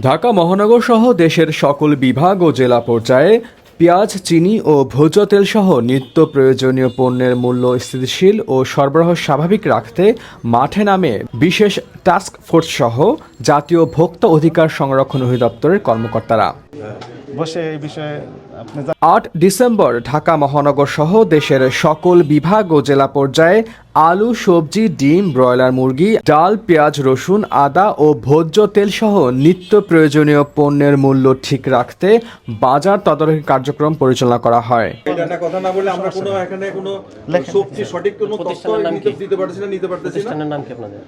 ঢাকা মহানগর সহ দেশের সকল বিভাগ ও জেলা পর্যায়ে পেঁয়াজ, চিনি ও ভোজ্য তেল সহ নিত্য প্রয়োজনীয় পণ্যের মূল্য স্থিতিশীল ও সরবরাহ স্বাভাবিক রাখতে মাঠে নামে বিশেষ টাস্ক ফোর্স সহ জাতীয় ভোক্তা অধিকার সংরক্ষণ অধিদপ্তরের কর্মকর্তারা। বসে এই বিষয়ে আট ডিসেম্বর ঢাকা মহানগর সহ দেশের সকল বিভাগ ও জেলা পর্যায়ে আলু সবজি ডিম ব্রয়লার মুরগি ডাল পেঁয়াজ রসুন আদা ও ভোজ্য তেল সহ নিত্য প্রয়োজনীয় পণ্যের মূল্য ঠিক রাখতে বাজার তদারকি কার্যক্রম পরিচালনা করা হয়। কথা না বলে আমরা কোনো এখানে কোনো সঠিক কোনো তথ্য প্রতিষ্ঠানের নাম নিতে কি? দিতে পারছি না নিতে পারতেছি না। নাম কি আপনাদের?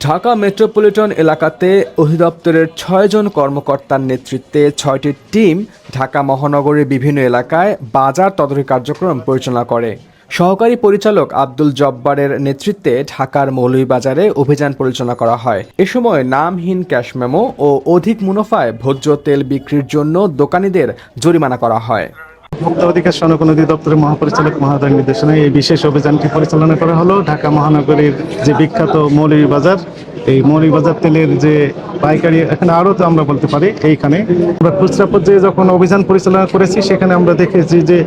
ঢাকা মেট্রোপলিটন এলাকাতে অধিদপ্তরের ছয়জন কর্মকর্তার নেতৃত্বে ছয়টি টিম ঢাকা মহানগরের বিভিন্ন এলাকায় বাজার তদারকি কার্যক্রম পরিচালনা করে। সহকারী পরিচালক আব্দুল জব্বারের নেতৃত্বে ঢাকার মৌলভীবাজারে অভিযান পরিচালনা করা হয়। এ সময় নামহীন ক্যাশ মেমো ও অধিক মুনাফায় ভোজ্য তেল বিক্রির জন্য দোকানীদের জরিমানা করা হয়। ভোক্তা অধিকার সংরক্ষণ অধিদপ্তরের মহাপরিচালক মহোদয়ের নির্দেশনায় এই বিশেষ অভিযানটি পরিচালনা করা হলো ঢাকা মহানগরীর যে বিখ্যাত মৌলিক বাজার। এই মৌলভীবাজার তেলের যে পাইকারি, এখানে আরও তো আমরা বলতে পারি, এইখানে। আমরা খুচরা পর্যায়ে যখন অভিযান পরিচালনা করেছি, সেখানে আমরা দেখেছি যে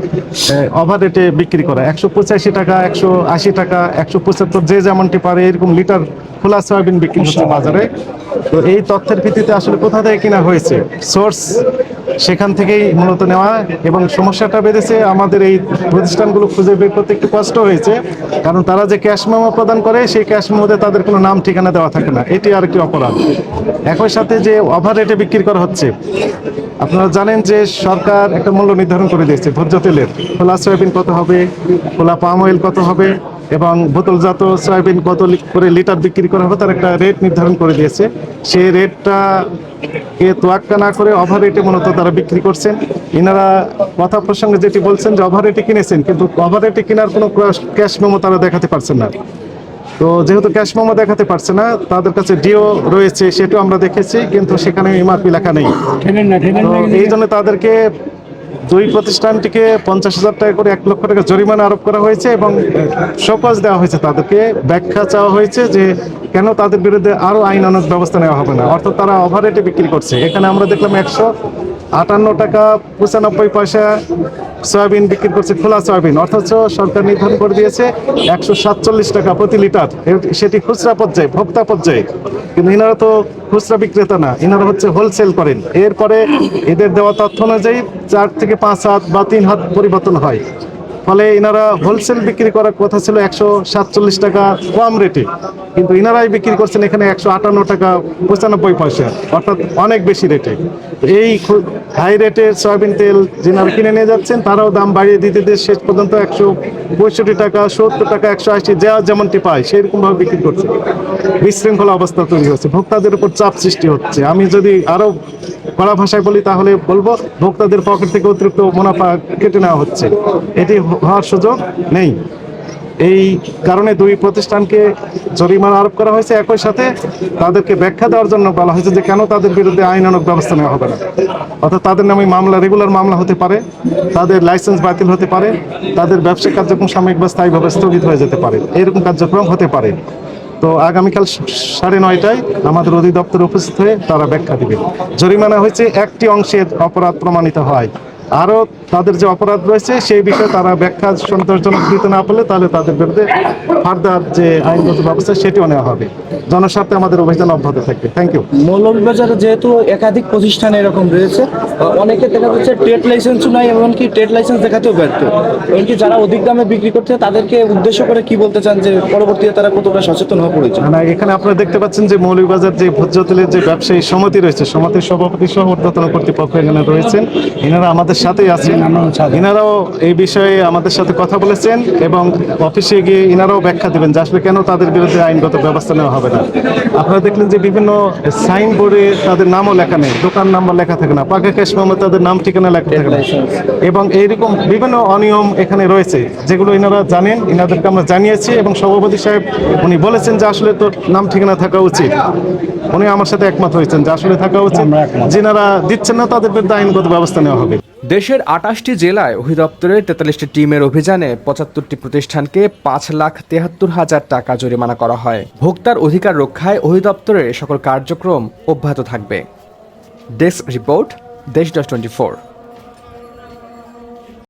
ওভার রেটে বিক্রি করা। একশো পঁচাশি টাকা, একশো আশি টাকা, একশো পঁচাত্তর, যে যেমনটি পারে, এরকম লিটার খোলা সয়াবিন বিক্রি হচ্ছে বাজারে। তো এই তথ্যের ভিত্তিতে আসলে কোথা থেকে কিনা হয়েছে? সোর্স সেখান থেকেই মূলত নেওয়া এবং সমস্যাটা বেড়েছে, আমাদের এই প্রতিষ্ঠানগুলো খুঁজে বের করতে একটু কষ্ট হয়েছে, কারণ তারা যে ক্যাশ মেমো প্রদান করে, সেই ক্যাশ মেমোতে তাদের কোনো নাম, ঠিকানা দেওয়া থাকে না। এটি আর একটি অপরাধ। একই সাথে যে ওভার রেটে বিক্রি করা হচ্ছে, আপনারা জানেন যে সরকার একটা মূল্য নির্ধারণ করে দিয়েছে, ভোজ্য তেলের। খোলা সয়াবিন কত হবে, খোলা পাম অয়েল কত হবে, এবং বোতলজাত সয়াবিন কত করে লিটার বিক্রি করা হবে, তার একটা রেট নির্ধারণ করে দিয়েছে। সেই রেটটা কে তোয়াক্কা না করে ওভার রেটে মূলত তারা বিক্রি করছেন। এনারা কথা প্রসঙ্গে যেটি বলছেন যে ওভার রেটে কিনেছেন কিন্তু ওভার রেটে কেনার কোনো ক্যাশ মেমো তারা দেখাতে পারছেন না। তো যেহেতু ক্যাশ মেমো দেখাতে পারছে না তাদের কাছে ডিও রয়েছে সেটাও আমরা দেখেছি কিন্তু সেখানে এমআরপি লেখা নেই। তো এই জন্য তাদেরকে দুই প্রতিষ্ঠানটিকে পঞ্চাশ হাজার টাকা করে এক লক্ষ টাকা জরিমানা আরোপ করা হয়েছে এবং শোকজ দেওয়া হয়েছে তাদেরকে। ব্যাখ্যা চাওয়া হয়েছে যে কেন তাদের বিরুদ্ধে আরও আইন আনার ব্যবস্থা নেওয়া হবে না। অর্থাৎ তারা ওভাররেটে বিক্রি করছে। এখানে আমরা দেখলাম একশো আটান্ন টাকা পঁচানব্বই পয়সা সয়াবিন বিক্রি করছে খোলা সয়াবিন। অথচ সরকার নির্ধারণ করে দিয়েছে একশো সাতচল্লিশ টাকা প্রতি লিটার। সেটি খুচরা পর্যায়ে, ভোক্তা পর্যায়ে। কিন্তু এনারা তো খুচরা বিক্রেতা না, এনারা হচ্ছে হোলসেল করেন। এরপরে এদের দেওয়া তথ্য অনুযায়ী চার থেকে পাঁচ হাত বা তিন হাত পরিবর্তন হয়। ফলে ইনারা হোলসেল বিক্রি করার কথা ছিল একশো সাতচল্লিশ টাকা কম রেটে কিন্তু ইনারাই বিক্রি করছেন এখানে একশো আটান্ন টাকা পঁচানব্বই পয়সা, অর্থাৎ অনেক বেশি রেটে এই হাই রেটের সয়াবিন তেল যিনারা কিনে নিয়ে যাচ্ছেন, তারাও দাম বাড়িয়ে দিতে দিয়ে শেষ পর্যন্ত একশো পঁয়ষট্টি টাকা, সত্তর টাকা, একশো আশি, যা যেমনটি পায় সেরকম ভাবে বিক্রি করছে। বিশৃঙ্খলা অবস্থা তৈরি হচ্ছে, ভোক্তাদের উপর চাপ সৃষ্টি হচ্ছে। আমি যদি আরও কড়া ভাষায় বলি, তাহলে বলব, ভোক্তাদের পকেট থেকে অতিরিক্ত মুনাফা কেটে নেওয়া হচ্ছে। এটি হওয়ার সুযোগ নেই। এই কারণে দুই প্রতিষ্ঠানকে জরিমানা আরোপ করা হয়েছে। একই সাথে তাদেরকে ব্যাখ্যা দেওয়ার জন্য বলা হয়েছে যে, কেন তাদের বিরুদ্ধে আইনানক ব্যবস্থা নেওয়া হবে না? অর্থাৎ তাদের নামে মামলা রেগুলার মামলা হতে পারে, তাদের লাইসেন্স বাতিল হতে পারে, তাদের ব্যবসায়িক কার্যক্রম সাময়িক বা স্থায়ীভাবে স্থগিত হয়ে যেতে পারে। এরকম কার্যক্রম হতে পারে। তো আগামীকাল সাড়ে নয়টায় আমাদের অধিদপ্তরে উপস্থিত হয়ে তারা ব্যাখ্যা দেবে। জরিমানা হয়েছে একটি অংশের অপরাধ প্রমাণিত হয়। আরও তাদের যে অপরাধ রয়েছে সেই বিষয়ে তারা ব্যাখ্যা সন্তোষজনক দিতে না পারলে তাহলে তাদের বিরুদ্ধে ফার্দার যে আইনগত ব্যবস্থা সেটিও নেওয়া হবে। জনস্বার্থে আমাদের অভিযান অব্যাহত থাকবে। থ্যাংক ইউ মৌলভীবাজারে যেহেতু একাধিক প্রতিষ্ঠান এরকম রয়েছে অনেকে দেখা যাচ্ছে ট্রেড লাইসেন্সও নাই এমনকি ট্রেড লাইসেন্স দেখাতেও ব্যর্থ। এমনকি যারা অধিক দামে বিক্রি করছে তাদেরকে উদ্দেশ্য করে কি বলতে চান যে পরবর্তীতে তারা কতটা সচেতন হওয়া প্রয়োজন? না এখানে আপনারা দেখতে পাচ্ছেন যে মৌলভীবাজার যে ভোজ্য তেলের যে ব্যবসায়ী সমিতি রয়েছে সমিতির সভাপতি সহ ঊর্ধ্বতন কর্তৃপক্ষ এখানে রয়েছেন। এনারা আমাদের সাথেই আছেন। এনারাও এই বিষয়ে আমাদের সাথে কথা বলেছেন এবং অফিসে গিয়ে এনারাও ব্যাখ্যা দেবেন যে আসলে কেন তাদের বিরুদ্ধে আইনগত ব্যবস্থা নেওয়া হবে না। আপনারা দেখলেন যে বিভিন্ন সাইনবোর্ডে তাদের নামও লেখা নেই দোকান নাম্বার লেখা থাকে না পাকা ক্যাশ মেমো তাদের নাম ঠিকানা লেখা থাকে না। এবং এইরকম বিভিন্ন অনিয়ম এখানে রয়েছে যেগুলো এনারা জানেন এনাদেরকে আমরা জানিয়েছি এবং সভাপতি সাহেব উনি বলেছেন যে আসলে তো নাম ঠিকানা থাকা উচিত। উনি আমার সাথে একমত হয়েছেন যে আসলে থাকা উচিত। যেনারা দিচ্ছেন না তাদের বিরুদ্ধে আইনগত ব্যবস্থা নেওয়া হবে। দেশের আটাশটি জেলায় অধিদপ্তরের তেতাল্লিশটি টিমের অভিযানে পঁচাত্তরটি প্রতিষ্ঠানকে পাঁচ লাখ তেহাত্তর হাজার টাকা জরিমানা করা হয়। ভোক্তার অধিকার রক্ষায় অধিদপ্তরের সকল কার্যক্রম অব্যাহত থাকবে। Desk report, Desh dot twenty four.